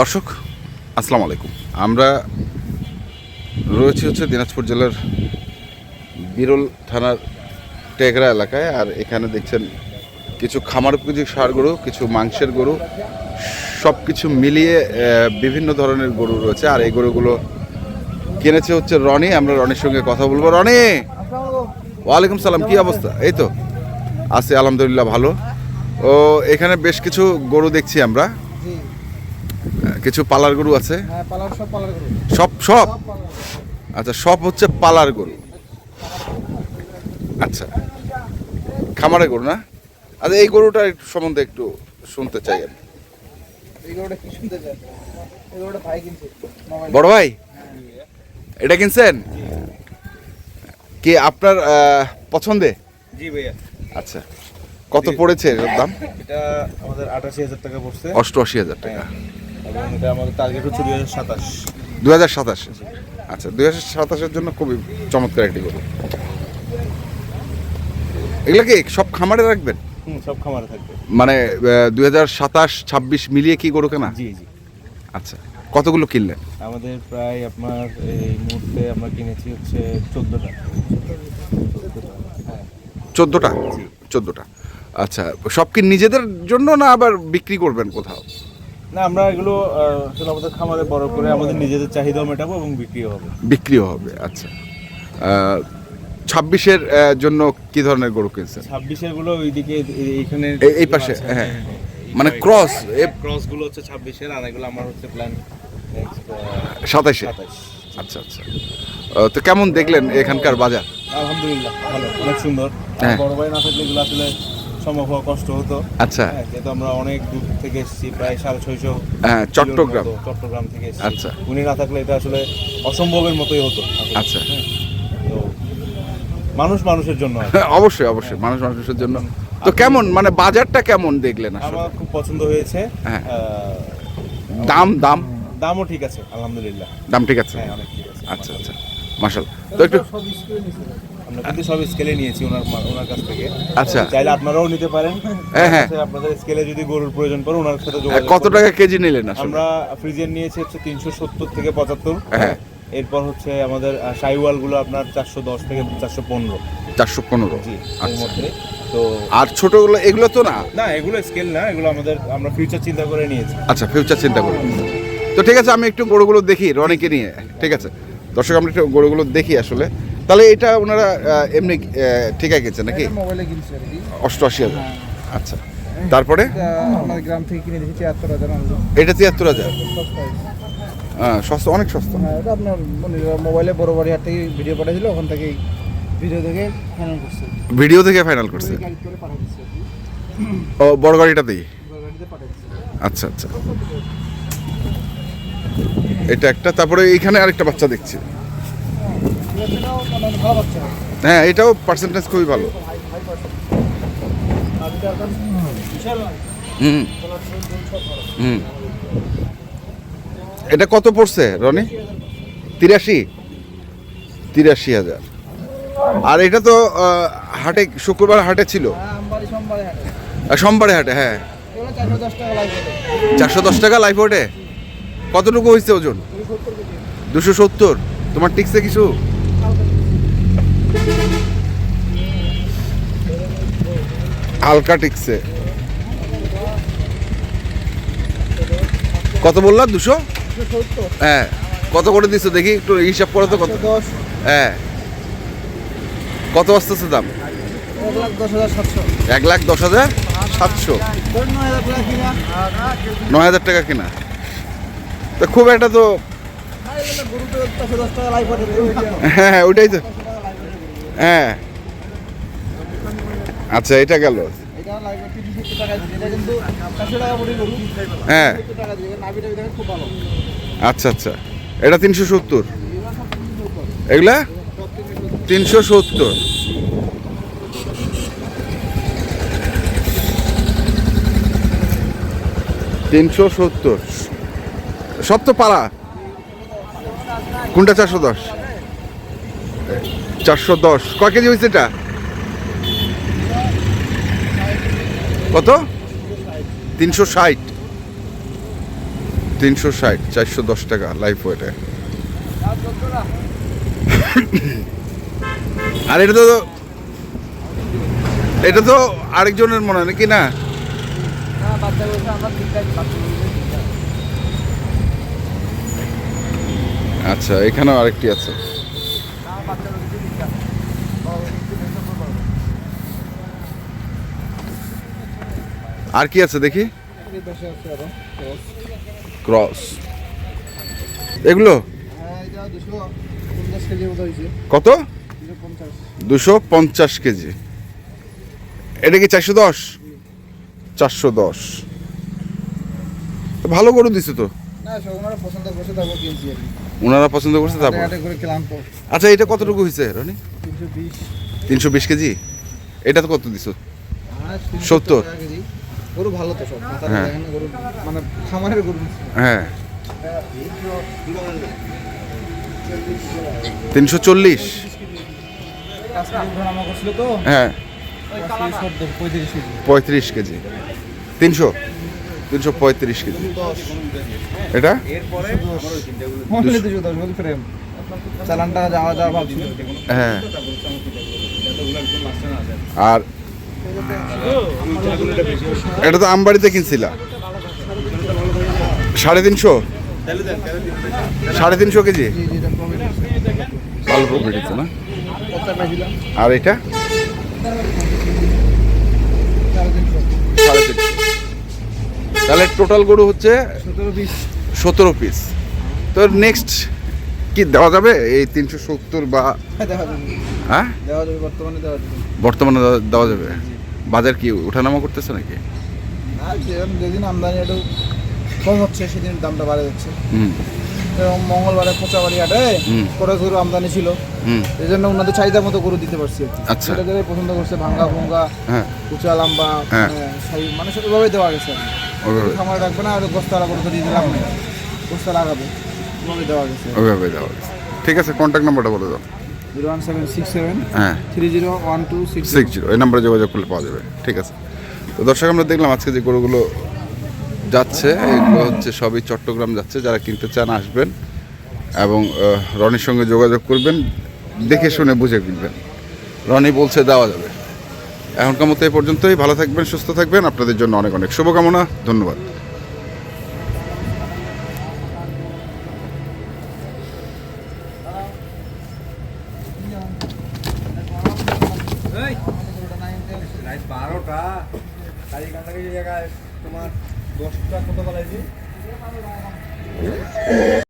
দর্শক, আসসালামু আলাইকুম। আমরা রয়েছি হচ্ছে দিনাজপুর জেলার বিরল থানার টেগরা এলাকায়, আর এখানে দেখছেন কিছু খামার উপযোগী সার গরু, কিছু মাংসের গরু সব কিছু মিলিয়ে বিভিন্ন ধরনের গরু রয়েছে। আর এই গরুগুলো কিনেছে হচ্ছে রনি, আমরা রনির সঙ্গে কথা বলব। রনি, ওয়ালাইকুম সালাম, কি অবস্থা? এই তো, আছে, আলহামদুলিল্লাহ ভালো। ও, এখানে বেশ কিছু গরু দেখছি আমরা। কিছু পালার গরু আছে? হ্যাঁ পালার সব পালার সব সব? আচ্ছা সব হচ্ছে পালার গরু। আচ্ছা। খামারে গরু না? আচ্ছা এই গরুটার একটু সম্বন্ধে একটু শুনতে চাই আমি। এই গরুটা কি শুনতে চান এই গরুটা ভাই কিনছে মোবাইল। বড় ভাই? এটা কিনছেন? কি আপনার পছন্দে? জি ভাইয়া। আচ্ছা। কত পড়েছে এর দাম? এটা আমাদের আটাশি হাজার টাকা পড়ছে। অষ্টআশি হাজার টাকা। এবং এটা আমাদের টার্গেট হচ্ছে দুই হাজার সাতাশ। দু হাজার সাতাশ। আচ্ছা দুই হাজার সাতাশের জন্য খুবই চমৎকার একটি গরু। এগুলো কি সব খামারে রাখবেন? হুম সব খামারে থাকবে। মানে দুই হাজার সাতাশ ছাব্বিশ মিলিয়ে কি গরু কেনা? জি জি। আচ্ছা কতগুলো কিনলেন? আমাদের প্রায় আপনার এই মুহূর্তে আমরা কিনেছি হচ্ছে চোদ্দোটা। হ্যাঁ চোদ্দোটা চোদ্দোটা। আচ্ছা সব কি নিজেদের জন্য না আবার বিক্রি করবেন কোথাও? না আমরা এগুলো আসলে আমাদের খামারে বড় করে আমাদের নিজেদের চাহিদাও মেটাবো এবং বিক্রিও হবে। বিক্রিও হবে আচ্ছা। ছাব্বিশের জন্য কি ধরনের গরু কিনছেন? ছাব্বিশেরগুলো ওইদিকে এইখানে এই- পাশে, হ্যাঁ। মানে cross, এ- ক্রসগুলো হচ্ছে ছাব্বিশের আর এগুলো আমার হচ্ছে প্ল্যান সাতাশ? আচ্ছা আচ্ছা। তো কেমন দেখলেন এখানকার বাজার? আলহামদুলিল্লাহ ভালো অনেক সুন্দর। হ্যাঁ। বড় ভাই না থাকলে এগুলো আসলে সম্ভব হওয়া কষ্ট হতো। আচ্ছা। হ্যাঁ, যেহেতু আমরা অনেক দূর থেকে এসেছি প্রায় সাড়ে ছয়শো হ্যাঁ চট্টগ্রাম। চট্টগ্রাম থেকে এসেছি। আচ্ছা। উনি না থাকলে এটা আসলে অসম্ভবের মতোই হতো। আচ্ছা। হ্যাঁ, তো মানুষ মানুষের জন্য হ্যাঁ, অবশ্যই অবশ্যই মানুষ মানুষের জন্য। তো কেমন মানে বাজারটা কেমন দেখলেন আমার খুব পছন্দ হয়েছে। হ্যাঁ। দাম দাম? দামও ঠিক আছে আলহামদুলিল্লাহ। দাম ঠিক আছে? হ্যাঁ অনেক ঠিক আছে। আচ্ছা আচ্ছা। মার্শাল তো একটু আমরা কিন্তু সব স্কেলে নিয়েছি ওনার ওনার কাছ থেকে। আচ্ছা। চাইলে আপনারাও নিতে পারেন। হ্যাঁ, হ্যাঁ। আপনাদের স্কেলে যদি গরুর প্রয়োজন পড়ে ওনার সাথে যোগাযোগ কত টাকা কেজি নিলেন আমরা ফ্রিজের নিয়েছি হচ্ছে তিনশো সত্তর থেকে পঁচাত্তর। হ্যাঁ। এরপর হচ্ছে আমাদের সাইওয়ালগুলো আপনার চারশো দশ থেকে চারশো পনেরো। চারশো পনেরো। আচ্ছা। মধ্যে। তো আর ছোটগুলো এগুলো তো না? না এগুলো স্কেল না এগুলো আমাদের আমরা ফিউচার চিন্তা করে নিয়েছি। আচ্ছা ফিউচার চিন্তা করুন তো ঠিক আছে আমি একটু গরুগুলো দেখি রনিকে নিয়ে। ঠিক আছে। দর্শক আমরা একটু গরুগুলো দেখি আসলে। তাহলে এটা ওনারা এমনি ঠিকাই গেছে নাকি? মোবাইলে কিনছে আর কি। অষ্টআশি হাজার। আচ্ছা। তারপরে? এটা আমাদের গ্রাম থেকে কিনে দিয়েছি তিয়াত্তর হাজার এটা তিয়াত্তর হাজার? হ্যাঁ সস্তা অনেক সস্তা। হ্যাঁ এটা আপনার মোবাইলে বড় বাড়ি হাট থেকে ভিডিও পাঠিয়েছিল ওখান থেকে ভিডিও দেখে ফাইনাল করছে। ভিডিও থেকে ফাইনাল করছে। ও বড় গাড়িটাতেই? আচ্ছা আচ্ছা। এটা একটা তারপরে এইখানে আরেকটা বাচ্চা দেখছি এটাও মানে ভালো বাচ্চা হ্যাঁ এটাও পার্সেন্টেজ খুবই ভালো। হুম। হুম। এটা কত পড়ছে, রনি? তিরাশি? তিরাশি হাজার। আর এটা তো হাটে, শুক্রবার হাটে ছিল। সোমবারে হাটে হ্যাঁ। চারশো দশ টাকা লাইফ ওটে কতটুকু হয়েছে ওজন? দুশো সত্তর। তোমার টিকছে কিছু? হালকা টিকছে। কত বললা? দুশো? হ্যাঁ। কত করে দিছো? দেখি একটু হিসাব করো তো কত। হ্যাঁ। কত আসতেছে দাম? এক লাখ দশ হাজার সাতশো। নয় হাজার টাকা কিনা। তা খুব একটা তো হ্যাঁ হ্যাঁ ওইটাই তো। হ্যাঁ আচ্ছা এটা গেল এটা লাইফ তিনশো সত্তর টাকা দিচ্ছে এটা কিন্তু চারশো টাকা এটা গরু হ্যাঁ। আচ্ছা আচ্ছা। এটা তিনশো সত্তর। এগুলা? তিনশো সত্তর। তিনশো সত্তর। সব তো পালা কোনটা চারশো দশ? চারশো দশ। কয় কেজি হয়েছে এটা? কত? তিনশো ষাট। তিনশো ষাট, চারশো দশ টাকা লাইফ ওয়েটে আর এটা তো এটা তো আরেকজনের মনে হয়, নাকি না? আচ্ছা এখানেও আরেকটি আছে। আর কি আছে দেখি। ক্রস এগুলো? কত? দুশো পঞ্চাশ কেজি। এটা কি চারশো দশ? চারশো দশ। ভালো গরু দিছে তো। ওনারা পছন্দ করছে তারপর। আচ্ছা এটা কতটুকু হয়েছে রনি? তিনশো বিশ। কেজি? এটা তো কত দিছো? হ্যাঁ, সত্তর। গরু ভালো তো সব হ্যাঁ। গরু মানে খামারের গরু। হ্যাঁ। তিনশো চল্লিশ। হ্যাঁ। পঁয়ত্রিশ কেজি। তিনশো? তিনশো পঁয়ত্রিশ কেজি। এটা? চালানটা যাওয়া যাওয়া ভাবছিল হ্যাঁ। আর এটা তো আমবাড়িতে কিনছিলা? সাড়ে তিনশো? সাড়ে তিনশো কেজি? ভালো প্রফিট না? আর এটা? সাড়ে তিনশো। তাহলে টোটাল গরু হচ্ছে সতেরো পিস তো নেক্সট কি দেওয়া যাবে? এই তিনশো সত্তর বা হ্যাঁ দেওয়া বর্তমানে দেওয়া যাবে। বাজার কি ওঠানামা করতেছে নাকি? যেদিন আমদানি একটু কম হচ্ছে সেদিন দামটা বাড়ে যাচ্ছে। এবং মঙ্গলবারে কোচাবাড়ি হাটে হুম। করে গরু আমদানি ছিল। এই জন্য ওনাদের চাহিদা মতো গরু দিতে পারছি। আচ্ছা। সেটা যারা পছন্দ করছে ভাঙ্গা ভঙ্গা হ্যাঁ। কুচা লাম্বা হ্যাঁ। মানে মানে দেওয়া গেছে। খামার রাখবে না আর গোস্তালা গরু তো দিয়ে দিলাম গোস্তা লাগাবে ওভাবে দেওয়া গেছে। ওইভাবে দেওয়া হয়েছে। ঠিক আছে কন্ট্যাক্ট নাম্বারটা বলে দাও। Zero one seven six seven হ্যাঁ। Three zero one two six six zero এই নাম্বারে যোগাযোগ করলে পাওয়া যাবে ঠিক আছে? তো দর্শক আমরা দেখলাম আজকে যে গরুগুলো যাচ্ছে এগুলো হচ্ছে সবই চট্টগ্রাম যাচ্ছে যারা কিনতে চান আসবেন এবং রনির সঙ্গে যোগাযোগ করবেন দেখে শুনে বুঝে কিনবেন। রনি বলছে দেওয়া যাবে। এখনকার মতো এই পর্যন্তই ভালো থাকবেন সুস্থ থাকবেন আপনাদের জন্য অনেক অনেক শুভকামনা ধন্যবাদ। এগারোটা জায়গায় তোমার দশটা কত বেলায়